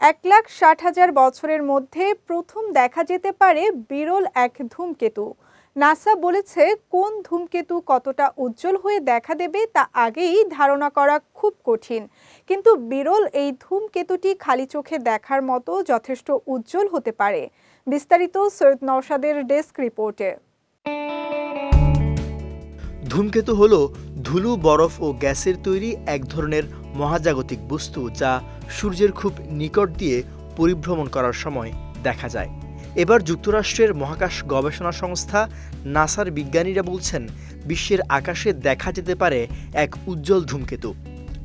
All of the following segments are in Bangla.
এক লাখ ষাট হাজার বছরের মধ্যে প্রথম দেখা যেতে পারে বিরল এক ধূমকেতু। নাসা বলেছে, কোন ধূমকেতু কতটা উজ্জ্বল হয়ে দেখা দেবে তা আগেই ধারণা করা খুব কঠিন। কিন্তু বিরল এই ধূমকেতুটি খালি চোখে দেখার মতো যথেষ্ট উজ্জ্বল হতে পারে। বিস্তারিত সৈয়দ নওশাদের ডেস্ক রিপোর্টে। ধূমকেতু হল ধুলো, বরফ ও গ্যাসের তৈরি এক ধরনের মহাজাগতিক বস্তু যা সূর্যের খুব নিকট দিয়ে পরিভ্রমণ করার সময় দেখা যায়। এবার যুক্তরাষ্ট্রের মহাকাশ গবেষণা সংস্থা নাসার বিজ্ঞানীরা বলছেন, বিশ্বের আকাশে দেখা যেতে পারে এক উজ্জ্বল ধূমকেতু।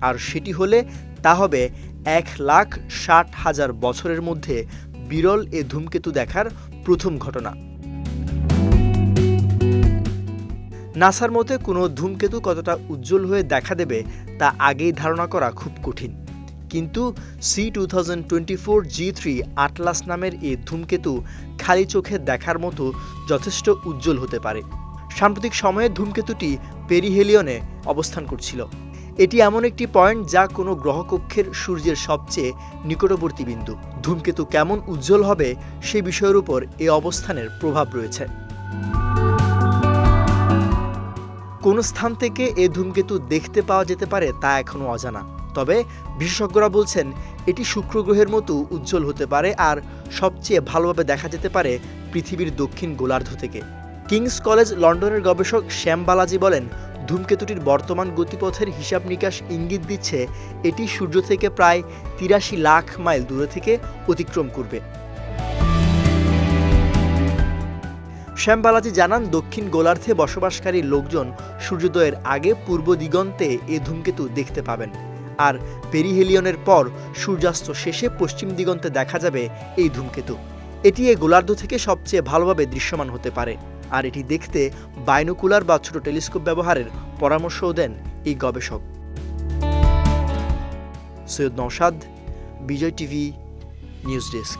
আর সেটি হলে তা হবে এক লাখ ষাট হাজার বছরের মধ্যে বিরল এ ধূমকেতু দেখার প্রথম ঘটনা। নাসার মতে কোনো ধূমকেতু কতটা উজ্জ্বল হয়ে দেখা দেবে তা আগেই ধারণা করা খুব কঠিন। কিন্তু C two thousand twenty four G three ATLAS নামের এই ধূমকেতু খালি চোখে দেখার মতো যথেষ্ট উজ্জ্বল হতে পারে। সাম্প্রতিক সময়ে ধূমকেতুটি পেরিহেলিয়নে অবস্থান করছিল। এটি এমন একটি পয়েন্ট যা কোনো গ্রহকক্ষের সূর্যের সবচেয়ে নিকটবর্তী বিন্দু। ধূমকেতু কেমন উজ্জ্বল হবে সেই বিষয়ের উপর এ অবস্থানের প্রভাব রয়েছে। কোন স্থান থেকে এ ধূমকেতু দেখতে পাওয়া যেতে পারে তা এখনও অজানা। তবে বিশেষজ্ঞরা বলছেন, এটি শুক্র গ্রহের মতো উজ্জ্বল হতে পারে আর সবচেয়ে ভালোভাবে দেখা যেতে পারে পৃথিবীর দক্ষিণ গোলার্ধ থেকে। কিংস কলেজ লন্ডনের গবেষক শ্যাম বালাজি বলেন, ধূমকেতুটির বর্তমান গতিপথের হিসাব নিকাশ ইঙ্গিত দিচ্ছে, এটি সূর্য থেকে প্রায় তিরাশি লাখ মাইল দূরে থেকে অতিক্রম করবে। শ্যাম বালাজি জানান, দক্ষিণ গোলার্ধে বসবাসকারী লোকজন সূর্যোদয়ের আগে পূর্ব দিগন্তে এ ধূমকেতু দেখতে পাবেন। আর পেরিহেলিয়নের পর সূর্যাস্ত শেষে পশ্চিম দিগন্তে দেখা যাবে এই ধূমকেতু। এটি এ গোলার্ধ থেকে সবচেয়ে ভালোভাবে দৃশ্যমান হতে পারে। আর এটি দেখতে বাইনোকুলার বা ছোট টেলিস্কোপ ব্যবহারের পরামর্শও দেন এই গবেষক। Syed Naushad Bijoy TV, news desk.